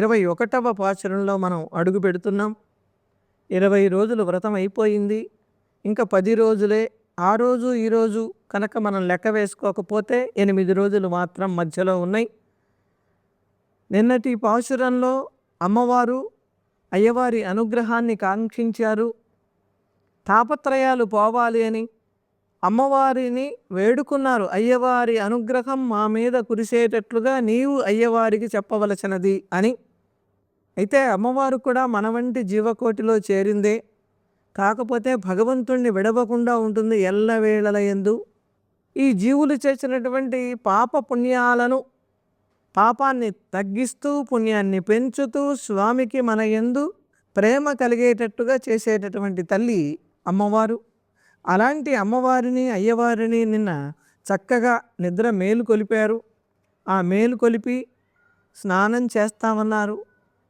ఇరవై ఒకటవ పాచరణలో మనం అడుగు పెడుతున్నాం. ఇరవై రోజులు వ్రతం అయిపోయింది. ఇంకా పది రోజులే ఆ రోజు ఈరోజు కనుక మనం లెక్క వేసుకోకపోతే ఎనిమిది రోజులు మాత్రం మధ్యలో ఉన్నాయి. నిన్నటి పాశురంలో అమ్మవారు అయ్యవారి అనుగ్రహాన్ని కాంక్షించారు. తాపత్రయాలు పోవాలి అని అమ్మవారిని వేడుకున్నారు. అయ్యవారి అనుగ్రహం మా మీద కురిసేటట్లుగా నీవు అయ్యవారికి చెప్పవలసినది అని అయితే అమ్మవారు కూడా మన వంటి జీవకోటిలో చేరిందే. కాకపోతే భగవంతుణ్ణి విడవకుండా ఉంటుంది ఎల్లవేళల ఎందు. ఈ జీవులు చేసినటువంటి పాప పుణ్యాలను పాపాన్ని తగ్గిస్తూ పుణ్యాన్ని పెంచుతూ స్వామికి మన యందు ప్రేమ కలిగేటట్టుగా చేసేటటువంటి తల్లి అమ్మవారు. అలాంటి అమ్మవారిని అయ్యవారిని నిన్న చక్కగా నిద్ర మేలు కొలిపారు. ఆ మేలు కొలిపి స్నానం చేస్తామన్నారు.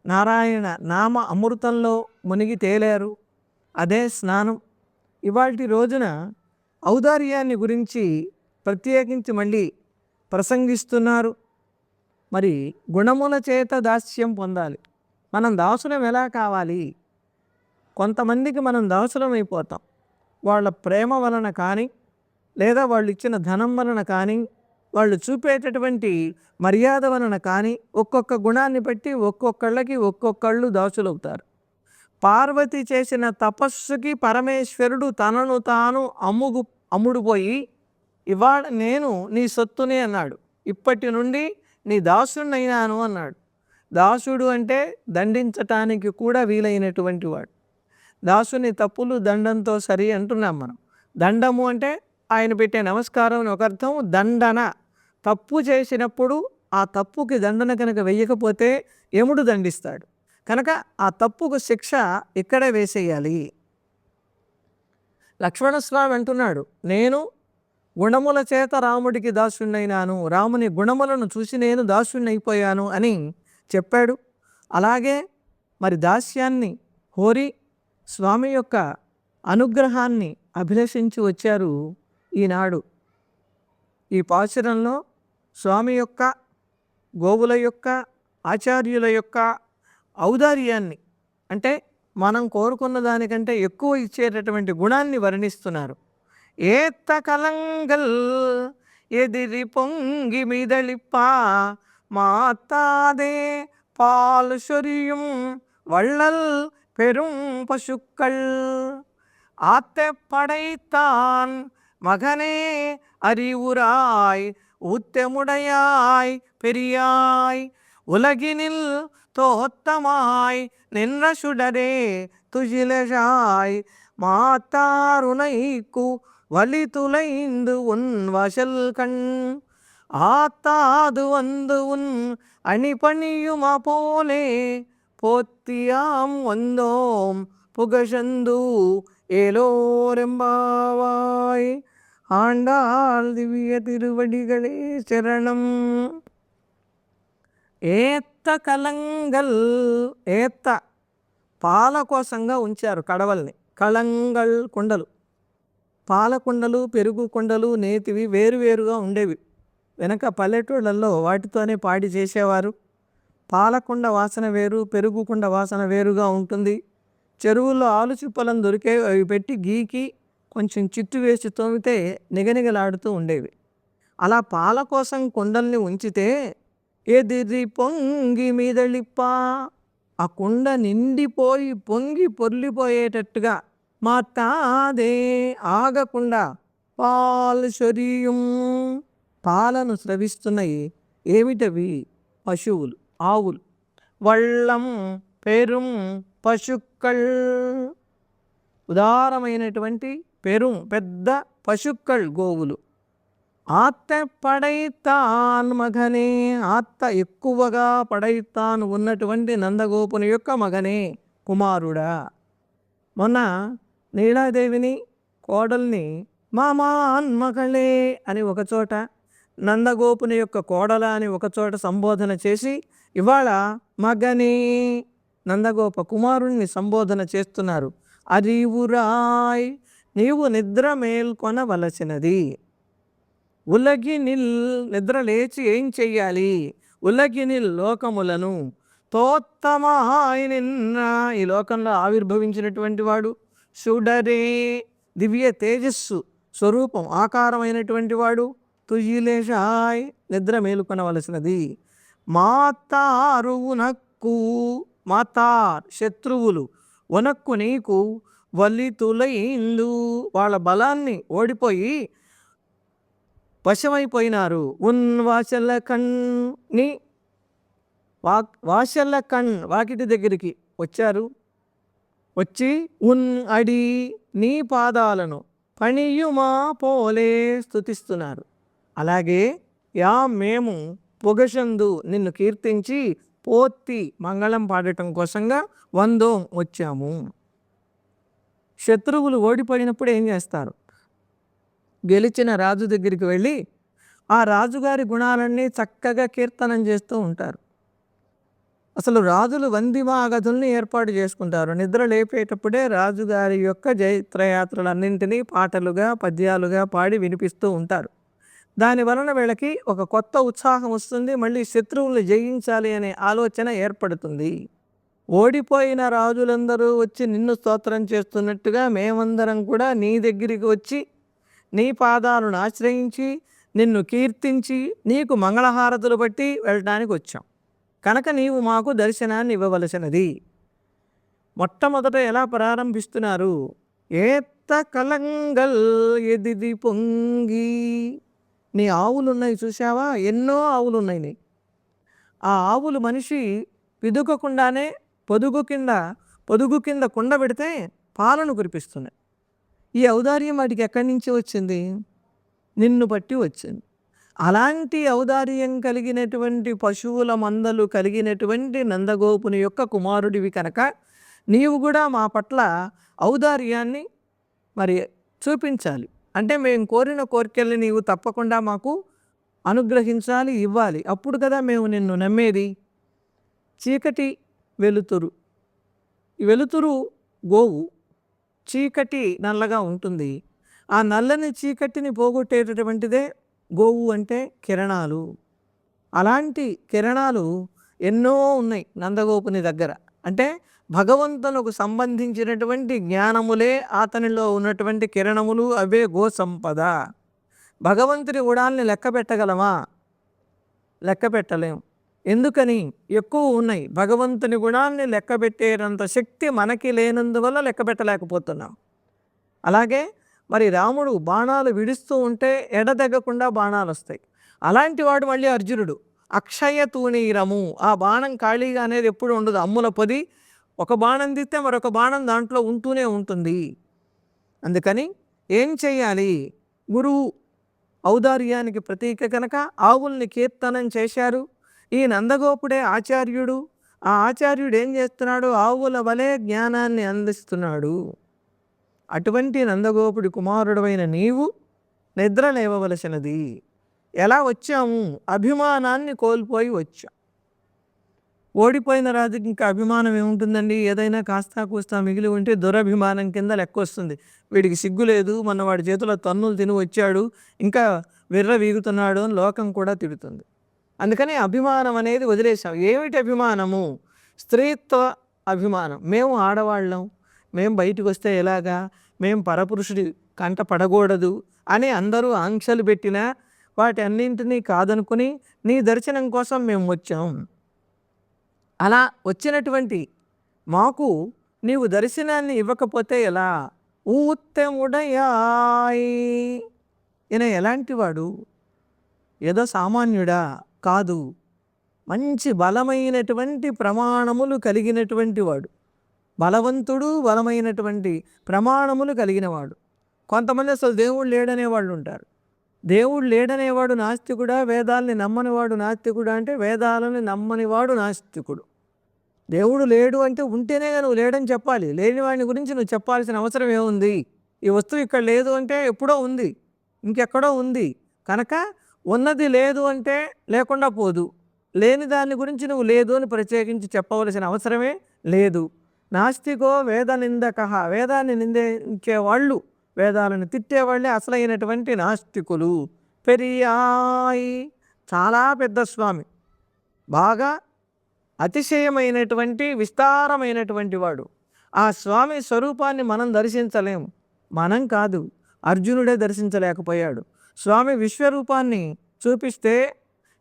నారాయణ నామ అమృతంలో మునిగి తేలారు. అదే స్నానం. ఇవాటి రోజున ఔదార్యాన్ని గురించి ప్రత్యేకించి మళ్ళీ ప్రసంగిస్తున్నారు. మరి గుణముల చేత దాస్యం పొందాలి. మనం దాసులం ఎలా కావాలి? కొంతమందికి మనం దాసులం అయిపోతాం. వాళ్ళ ప్రేమ వలన కానీ లేదా వాళ్ళు ఇచ్చిన ధనం వలన కానీ వాళ్ళు చూపేటటువంటి మర్యాద వలన కానీ ఒక్కొక్క గుణాన్ని బట్టి ఒక్కొక్కళ్ళకి ఒక్కొక్కళ్ళు దాసులవుతారు. పార్వతి చేసిన తపస్సుకి పరమేశ్వరుడు తనను తాను అమ్ముగు అమ్ముడుపోయి ఇవాళ నేను నీ సొత్తుని అన్నాడు. ఇప్పటి నుండి నీ దాసుడినైనాను అన్నాడు. దాసుడు అంటే దండించటానికి కూడా వీలైనటువంటి వాడు. దాసుని తప్పులు దండంతో సరి అంటున్నాం మనం. దండము అంటే ఆయన పెట్టే నమస్కారం అని ఒక అర్థం దండన. తప్పు చేసినప్పుడు ఆ తప్పుకి దండన కనుక వెయ్యకపోతే యముడు దండిస్తాడు. కనుక ఆ తప్పుకు శిక్ష ఇక్కడే వేసేయాలి. లక్ష్మణస్వామి అంటున్నాడు నేను గుణముల చేత రాముడికి దాసుణ్ణైనాను రాముని గుణములను చూసి నేను దాసుణ్ణైపోయాను అని చెప్పాడు. అలాగే మరి దాస్యాన్ని హోరి స్వామి యొక్క అనుగ్రహాన్ని అభిలషించి వచ్చారు ఈనాడు. ఈ పాచురంలో స్వామి యొక్క గోవుల యొక్క ఆచార్యుల యొక్క ఔదార్యాన్ని అంటే మనం కోరుకున్న దానికంటే ఎక్కువ ఇచ్చేటటువంటి గుణాన్ని వర్ణిస్తున్నారు ఏత్త కలంగల్ ఎదిరి పొంగి మిదళిప్ప மாத்தாதே பால் சொரியும் வள்ளல் பெரும் பசுக்கள் ஆத்த படைத்தான் மகனே அறிவுராய் ஊத்தமுடையாய் பெரியாய் உலகினில் தோத்தமாய் நின்ற சுடரே துஜிலஜாய் மாத்தாருனைக்கு வழி துளைந்து உன் வசல் கண் ஆத்தாது வந்து உன் அணிபணியுமா போலே போத்தியாம் வந்தோம் புகழந்து ஏலோரெம்பாவாய் ஆண்டாள் திவ்ய திருவடிகளே சரணம் ఏత్త కలంగల్ ఏత్త పాల కోసంగా ఉంచారు కడవల్ని కళంగల్ కుండలు పాల కుండలు పెరుగు కుండలు నేతివి వేరువేరుగా ఉండేవి వెనక పల్లెటూళ్ళల్లో వాటితోనే పాడి చేసేవారు పాలకుండ వాసన వేరు పెరుగుకుండ వాసన వేరుగా ఉంటుంది చెరువుల్లో ఆలు చిప్పలను దొరికే అవి పెట్టి గీకి కొంచెం చిట్టు వేసి తోమితే నిగనిగలాడుతూ ఉండేవి. అలా పాల కోసం కుండల్ని ఉంచితే ఎదిరి పొంగి మీదళిప్ప ఆ కుండ నిండిపోయి పొంగి పొర్లిపోయేటట్టుగా మాతాదే ఆగకుండా పాలు శరీయం పాలను స్రవిస్తున్నాయి ఏమిటవి? పశువులు ఆవులు. వళ్ళం పెరుం పశుక్కళ్. ఉదారమైనటువంటి పెరుం పెద్ద పశుక్కల్ గోవులు. ఆత్త పడైతాన్ మగనే ఆత్త ఎక్కువగా పడైతాన్ ఉన్నటువంటి నందగోపుని యొక్క మగనే కుమారుడా. మొన్న నీలాదేవిని కోడల్ని మామాన్ మగళే అని ఒకచోట నందగోపుని యొక్క కోడల అని ఒకచోట సంబోధన చేసి ఇవాళ మగనే నందగోప కుమారుణ్ణి సంబోధన చేస్తున్నారు. అరివురాయ్ నీవు నిద్ర మేల్కొనవలసినది. ఉలగినిల్ నిద్ర లేచి ఏం చెయ్యాలి? ఉలగినిల్ లోకములను తోత్తమాయి నిన్న ఈ లోకంలో ఆవిర్భవించినటువంటి వాడు. సుడరే దివ్య తేజస్సు స్వరూపం ఆకారమైనటువంటి వాడు. తుయిలేషాయ్ నిద్ర మేలుకొనవలసినది. మాతారు ఉనక్కు మాతార్ శత్రువులు ఉనక్కు నీకు వల్లితులైందు వాళ్ళ బలాన్ని ఓడిపోయి వశమైపోయినారు. ఉన్ వాషల్ల కణ్ని వా వాషల్ల కణ్ వాకిటి దగ్గరికి వచ్చారు. వచ్చి ఉన్ అడి నీ పాదాలను పణియుమా పోలే స్థుతిస్తున్నారు అలాగే యా మేము పొగషందు నిన్ను కీర్తించి పోత్తి మంగళం పాడటం కోసంగా వందో వచ్చాము. శత్రువులు ఓడిపోయినప్పుడు ఏం చేస్తారు? గెలిచిన రాజు దగ్గరికి వెళ్ళి ఆ రాజుగారి గుణాలన్నీ చక్కగా కీర్తనం చేస్తూ ఉంటారు. అసలు రాజులు వందిమాగధుల్ని ఏర్పాటు చేసుకుంటారు. నిద్ర లేపేటప్పుడే రాజుగారి యొక్క జైత్రయాత్రలన్నింటినీ పాటలుగా పద్యాలుగా పాడి వినిపిస్తూ ఉంటారు. దాని వలన వీళ్ళకి ఒక కొత్త ఉత్సాహం వస్తుంది. మళ్ళీ శత్రువులు జయించాలి అనే ఆలోచన ఏర్పడుతుంది. ఓడిపోయిన రాజులందరూ వచ్చి నిన్ను స్తోత్రం చేస్తున్నట్టుగా మేమందరం కూడా నీ దగ్గరికి వచ్చి నీ పాదాలను ఆశ్రయించి నిన్ను కీర్తించి నీకు మంగళహారతులు బట్టి వెళ్ళడానికి వచ్చాం. కనుక నీవు మాకు దర్శనాన్ని ఇవ్వవలసినది. మొట్టమొదట ఎలా ప్రారంభిస్తున్నారు? ఏత్త కలంగల్ ఎదిది పొంగి. నీ ఆవులు ఉన్నాయి చూసావా ఎన్నో ఆవులున్నాయి నీ. ఆ ఆవులు మనిషి పిదుకకుండానే పొదుగు కింద పొదుగు కింద కుండ పెడితే పాలను కురిపిస్తున్నాయి ఈ ఔదార్యం వాటికి ఎక్కడి నుంచి వచ్చింది? నిన్ను బట్టి వచ్చింది. అలాంటి ఔదార్యం కలిగినటువంటి పశువుల మందలు కలిగినటువంటి నందగోపుని యొక్క కుమారుడివి కనుక నీవు కూడా మా పట్ల ఔదార్యాన్ని మరి చూపించాలి. అంటే మేము కోరిన కోరికల్ని నీవు తప్పకుండా మాకు అనుగ్రహించాలి ఇవ్వాలి. అప్పుడు కదా మేము నిన్ను నమ్మేది. చీకటి వెలుతురు. ఈ వెలుతురు గోవు. చీకటి నల్లగా ఉంటుంది. ఆ నల్లని చీకటిని పోగొట్టేటటువంటిదే గోవు అంటే కిరణాలు. అలాంటి కిరణాలు ఎన్నో ఉన్నాయి నందగోపుని దగ్గర. అంటే భగవంతునకు సంబంధించినటువంటి జ్ఞానములే అతనిలో ఉన్నటువంటి కిరణములు అవే గో సంపద భగవంతుని గుణాలని లెక్క పెట్టగలమా? లెక్క పెట్టలేము ఎందుకని? ఎక్కువ ఉన్నాయి. భగవంతుని గుణాన్ని లెక్కపెట్టేటంత శక్తి మనకి లేనందువల్ల లెక్కబెట్టలేకపోతున్నాం అలాగే మరి రాముడు బాణాలు విడుస్తూ ఉంటే ఎడతెగకుండా బాణాలు వస్తాయి. అలాంటి వాడు మళ్ళీ అర్జునుడు. అక్షయ తూణీరము. ఆ బాణం ఖాళీగా అనేది ఎప్పుడు ఉండదు. అమ్ముల పొది. ఒక బాణం తీస్తే మరొక బాణం దాంట్లో ఉంటూనే ఉంటుంది. అందుకని ఏం చేయాలి గురువు ఔదార్యానికి ప్రతీక కనుక ఆవుల్ని కీర్తనం చేశారు. ఈ నందగోపుడే ఆచార్యుడు ఆ ఆచార్యుడు ఏం చేస్తున్నాడు? ఆవుల వలె జ్ఞానాన్ని అందిస్తున్నాడు. అటువంటి నందగోపుడి కుమారుడమైన నీవు నిద్ర లేవవలసినది. ఎలా వచ్చాము అభిమానాన్ని కోల్పోయి వచ్చాం. ఓడిపోయిన రాజుకి ఇంకా అభిమానం ఏముంటుందండి? ఏదైనా కాస్తా కూస్తా మిగిలి ఉంటే దురభిమానం కింద లెక్క వస్తుంది వీడికి సిగ్గు లేదు. మన వాడి చేతిలో తన్నులు తిని వచ్చాడు. ఇంకా విర్ర వీగుతున్నాడు అని లోకం కూడా తిడుతుంది. అందుకని అభిమానం అనేది వదిలేసాం. ఏమిటి అభిమానము? స్త్రీత్వ అభిమానం. మేము ఆడవాళ్ళం. మేము బయటకు వస్తే ఎలాగా? మేము పరపురుషుడి కంట పడకూడదు అని అందరూ ఆంక్షలు పెట్టినా వాటి అన్నింటినీ కాదనుకుని నీ దర్శనం కోసం మేము వచ్చాం. అలా వచ్చినటువంటి మాకు నీవు దర్శనాన్ని ఇవ్వకపోతే ఎలా? ఊత్తముడయాయ్ ఈయన ఎలాంటి వాడు? ఏదో సామాన్యుడా? కాదు. మంచి బలమైనటువంటి ప్రమాణములు కలిగినటువంటి వాడు. బలవంతుడు బలమైనటువంటి ప్రమాణములు కలిగినవాడు. కొంతమంది అసలు దేవుడు లేడనే వాళ్ళు ఉంటారు. దేవుడు లేడనేవాడు నాస్తికుడా? వేదాలని నమ్మనివాడు నాస్తికుడా అంటే వేదాలని నమ్మనివాడు నాస్తికుడు. దేవుడు లేడు అంటే ఉంటేనే నువ్వు లేడని చెప్పాలి. లేని వాడిని గురించి నువ్వు చెప్పాల్సిన అవసరం ఏముంది? ఈ వస్తువు ఇక్కడ లేదు అంటే ఎప్పుడో ఉంది. ఇంకెక్కడో ఉంది. కనుక ఉన్నది లేదు అంటే లేకుండా పోదు. లేని దాని గురించి నువ్వు లేదు అని ప్రత్యేకించి చెప్పవలసిన అవసరమే లేదు. నాస్తికో వేద నిందక వేదాన్ని నిందించే వాళ్ళు వేదాలను తిట్టేవాళ్ళే అసలైనటువంటి నాస్తికులు. పెరియాయి. చాలా పెద్ద స్వామి. బాగా అతిశయమైనటువంటి విస్తారమైనటువంటి వాడు. ఆ స్వామి స్వరూపాన్ని మనం దర్శించలేము. మనం కాదు. అర్జునుడే దర్శించలేకపోయాడు. స్వామి విశ్వరూపాన్ని చూపిస్తే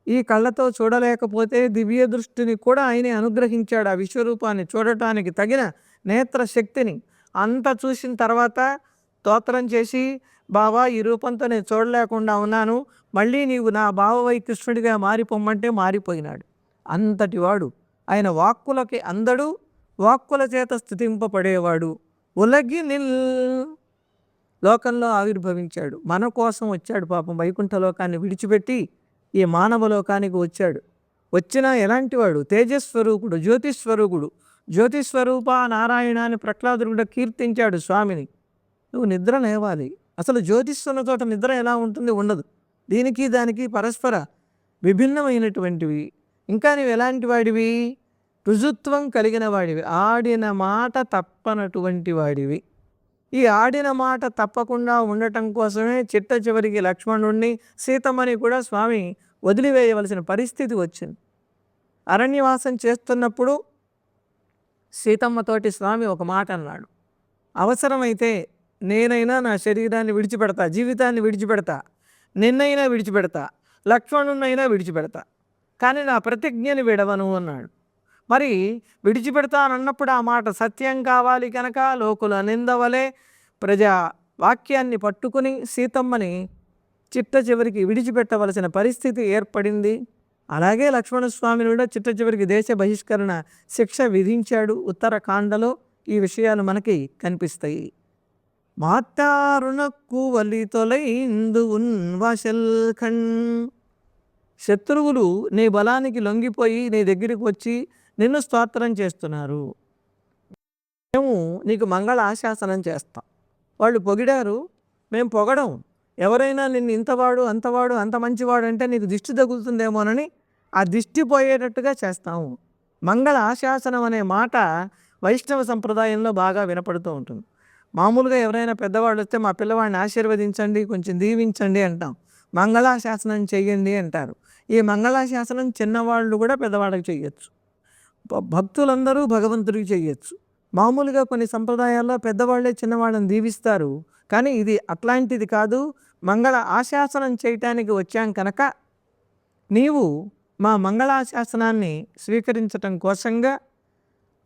ఈ కళ్ళతో చూడలేకపోతే దివ్య దృష్టిని కూడా ఆయనే అనుగ్రహించాడు ఆ విశ్వరూపాన్ని చూడటానికి తగిన నేత్ర శక్తిని. అంత చూసిన తర్వాత స్తోత్రం చేసి బావా ఈ రూపంతో నేను చూడలేకుండా ఉన్నాను. మళ్ళీ నీవు నా బావవై కృష్ణుడిగా మారిపోమ్మంటే మారిపోయినాడు. అంతటివాడు ఆయన వాక్కులకి అందడు వాక్కుల చేత స్థుతింపబడేవాడు. ఉలగి నిల్ లోకంలో ఆవిర్భవించాడు. మన కోసం వచ్చాడు పాపం. వైకుంఠ లోకాన్ని విడిచిపెట్టి ఈ మానవ లోకానికి వచ్చాడు. వచ్చిన ఎలాంటివాడు తేజస్వరూపుడు జ్యోతిస్వరూపుడు. జ్యోతిస్వరూప నారాయణ అని ప్రహ్లాదుడు కూడా కీర్తించాడు స్వామిని. నువ్వు నిద్ర లేవాలి. అసలు జ్యోతిస్తున్న చోట నిద్ర ఎలా ఉంటుంది? ఉండదు. దీనికి దానికి పరస్పర విభిన్నమైనటువంటివి. ఇంకా నువ్వు ఎలాంటి వాడివి? రుజుత్వం కలిగిన వాడివి. ఆడిన మాట తప్పనటువంటి వాడివి. ఈ ఆడిన మాట తప్పకుండా ఉండటం కోసమే చిట్ట చివరికి లక్ష్మణుణ్ణి సీతమ్మని కూడా స్వామి వదిలివేయవలసిన పరిస్థితి వచ్చింది. అరణ్యవాసం చేస్తున్నప్పుడు సీతమ్మతోటి స్వామి ఒక మాట అన్నాడు. అవసరమైతే నేనైనా నా శరీరాన్ని విడిచిపెడతా జీవితాన్ని విడిచిపెడతా నిన్నైనా విడిచిపెడతా లక్ష్మణున్నైనా విడిచిపెడతా కానీ నా ప్రతిజ్ఞని విడవను అన్నాడు. మరి విడిచిపెడతానన్నప్పుడు ఆ మాట సత్యం కావాలి కనుక లోకుల నిందవలే ప్రజా వాక్యాన్ని పట్టుకుని సీతమ్మని చిట్ట చివరికి విడిచిపెట్టవలసిన పరిస్థితి ఏర్పడింది. అలాగే లక్ష్మణస్వామిని కూడా చిట్ట చివరికి దేశ బహిష్కరణ శిక్ష విధించాడు. ఉత్తరకాండలో ఈ విషయాలు మనకి కనిపిస్తాయి. మాతారునక్కు వలి తొలైందు శత్రువులు నీ బలానికి లొంగిపోయి నీ దగ్గరికి వచ్చి నిన్ను స్తోత్రం చేస్తున్నారు. మేము నీకు మంగళ ఆశాసనం చేస్తాం. వాళ్ళు పొగిడారు మేము పొగడం. ఎవరైనా నిన్ను ఇంతవాడు అంతవాడు అంత మంచివాడు అంటే నీకు దిష్టి తగులుతుందేమోనని ఆ దిష్టి పోయేటట్టుగా చేస్తాము. మంగళ ఆశాసనం అనే మాట వైష్ణవ సంప్రదాయంలో బాగా వినపడుతూ ఉంటుంది. మామూలుగా ఎవరైనా పెద్దవాళ్ళు వస్తే మా పిల్లవాడిని ఆశీర్వదించండి కొంచెం దీవించండి అంటాం. మంగళాశాసనం చేయండి అంటారు. ఈ మంగళాశాసనం చిన్నవాళ్ళు కూడా పెద్దవాళ్ళకి చేయొచ్చు భక్తులందరూ భగవంతుడికి చేయొచ్చు మామూలుగా కొన్ని సంప్రదాయాల్లో పెద్దవాళ్ళే చిన్నవాళ్ళని దీవిస్తారు. కానీ ఇది అట్లాంటిది కాదు. మంగళ ఆశాసనం చేయటానికి వచ్చాం కనుక నీవు మా మంగళాశాసనాన్ని స్వీకరించటం కోసంగా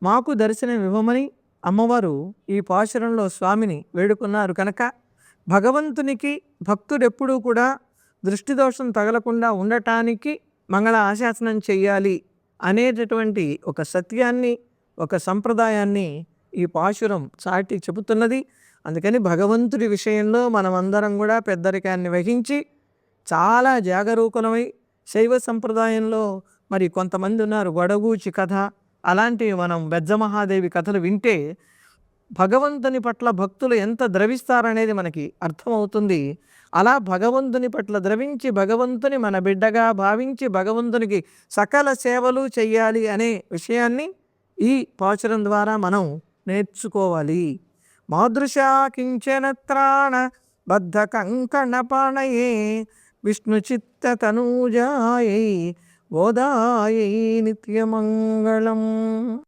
మాకు దర్శనం ఇవ్వమని అమ్మవారు ఈ పాశురంలో స్వామిని వేడుకున్నారు కనుక భగవంతునికి భక్తుడెప్పుడూ కూడా దృష్టి దోషం తగలకుండా ఉండటానికి మంగళ ఆశాసనం చేయాలి అనేటటువంటి ఒక సత్యాన్ని ఒక సంప్రదాయాన్ని ఈ పాశురం చాటి చెబుతున్నది. అందుకని భగవంతుడి విషయంలో మనమందరం కూడా పెద్దరికాన్ని వహించి చాలా జాగరూకులమై శైవ సంప్రదాయంలో మరి కొంతమంది ఉన్నారు. గొడగూచి కథ అలాంటివి మనం బెజ్జమహాదేవి కథలు వింటే భగవంతుని పట్ల భక్తులు ఎంత ద్రవిస్తారనేది మనకి అర్థమవుతుంది. అలా భగవంతుని పట్ల ద్రవించి భగవంతుని మన బిడ్డగా భావించి భగవంతునికి సకల సేవలు చెయ్యాలి అనే విషయాన్ని ఈ పాచురం ద్వారా మనం నేర్చుకోవాలి. మాదృశా కించనత్రాణ బద్ధ కంకణపాణయే తనూజాయై గోదాయై నిత్యమంగళం.